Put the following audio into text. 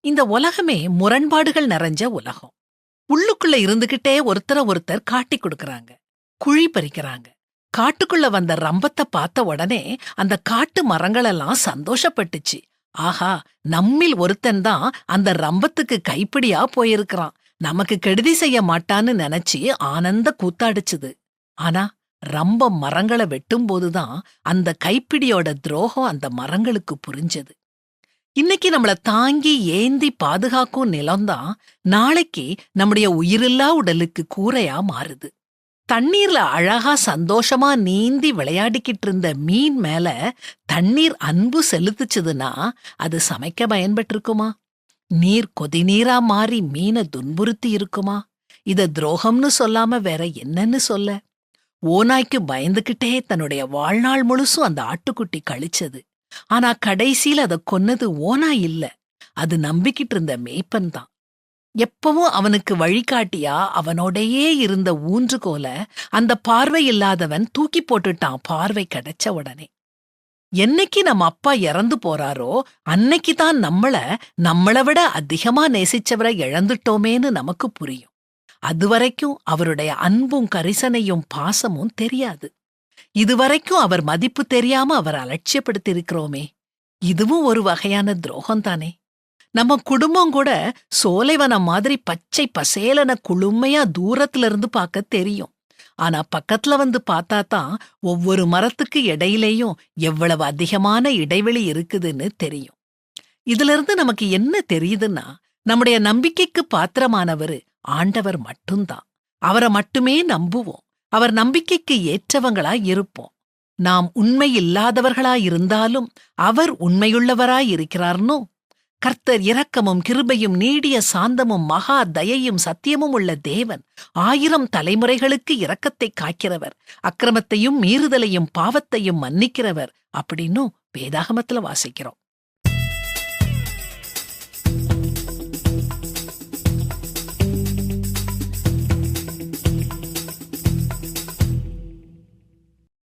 இந்த உலகமே முரண்பாடுகள் நிறைஞ்ச உலகம். உள்ளுக்குள்ள இருந்துகிட்டே ஒருத்தர ஒருத்தர் காட்டி கொடுக்கறாங்க குழி பறிக்கிறாங்க. காட்டுக்குள்ள வந்த ரம்பத்தை பார்த்த உடனே அந்த காட்டு மரங்களெல்லாம் சந்தோஷப்பட்டுச்சு. ஆஹா நம்மில் ஒருத்தன் தான் அந்த ரம்பத்துக்கு கைப்பிடியா போயிருக்கிறான். நமக்கு கெடுதி செய்ய மாட்டான்னு நினைச்சு ஆனந்த கூத்தாடிச்சுது. ஆனா ரம்ப மரங்களை வெட்டும்போதுதான் அந்த கைப்பிடியோட துரோகம் அந்த மரங்களுக்கு புரிஞ்சது. இன்னைக்கு நம்மள தாங்கி ஏந்தி பாதுகாக்கும் நிலம்தான் நாளைக்கு நம்முடைய உயிரில்லா உடலுக்கு கூரையா மாறுது. தண்ணீர்ல அழகா சந்தோஷமா நீந்தி விளையாடிக்கிட்டு இருந்த மீன் மேல தண்ணீர் அன்பு செலுத்துச்சுதுன்னா அது சமைக்க பயன்பட்டிருக்குமா? நீர் கொதிநீரா மாறி மீனை துன்புறுத்தி இருக்குமா? இத துரோகம்னு சொல்லாம வேற என்னன்னு சொல்ல? ஓநாய்க்கு பயந்துகிட்டே தன்னுடைய வாழ்நாள் முழுசும் அந்த ஆட்டுக்குட்டி கழிச்சது. ஆனா கடைசியில அத கொன்னது ஓனா இல்ல. அது நம்பிக்கிட்டு இருந்த மேய்ப்பன் தான். எப்பவும் அவனுக்கு வழிகாட்டியா அவனோடையே இருந்த ஊன்றுகோல அந்த பார்வை இல்லாதவன் தூக்கி போட்டுட்டான் பார்வை கிடைச்ச உடனே. என்னைக்கு நம்ம அப்பா இறந்து போறாரோ அன்னைக்கு தான் நம்மள நம்மள விட அதிகமா நேசிச்சவரை இழந்துட்டோமேன்னு நமக்கு புரியும். அதுவரைக்கும் அவருடைய அன்பும் கரிசனையும் பாசமும் தெரியாது. இதுவரைக்கும் அவர் மதிப்பு தெரியாம அவர் அலட்சியப்படுத்தியிருக்கிறோமே. இதுவும் ஒரு வகையான துரோகம் தானே நம்ம குடும்பம் கூட சோலைவனம் மாதிரி பச்சை பசேலன குளுமையா தூரத்துல இருந்து பார்க்க தெரியும். ஆனா பக்கத்துல வந்து பார்த்தா தான் ஒவ்வொரு மரத்துக்கு இடையிலேயும் எவ்வளவு அதிகமான இடைவெளி இருக்குதுன்னு தெரியும். இதுல இருந்து நமக்கு என்ன தெரியுதுன்னா நம்முடைய நம்பிக்கைக்கு பாத்திரமானவரு ஆண்டவர் மட்டும்தான். அவரை மட்டுமே நம்புவோம். அவர் நம்பிக்கைக்கு ஏற்றவங்களா இருப்போம். நாம் உண்மையில்லாதவர்களாயிருந்தாலும் அவர் உண்மையுள்ளவராயிருக்கிறார்னோ கர்த்தர் இரக்கமும் கிருபையும் நீடிய சாந்தமும் மகா தயையும் சத்தியமும் உள்ள தேவன் ஆயிரம் தலைமுறைகளுக்கு இரக்கத்தை காக்கிறவர் அக்கிரமத்தையும் மீறுதலையும் பாவத்தையும் மன்னிக்கிறவர். அப்படின்னும் வேதாகமத்துல வாசிக்கிறோம்.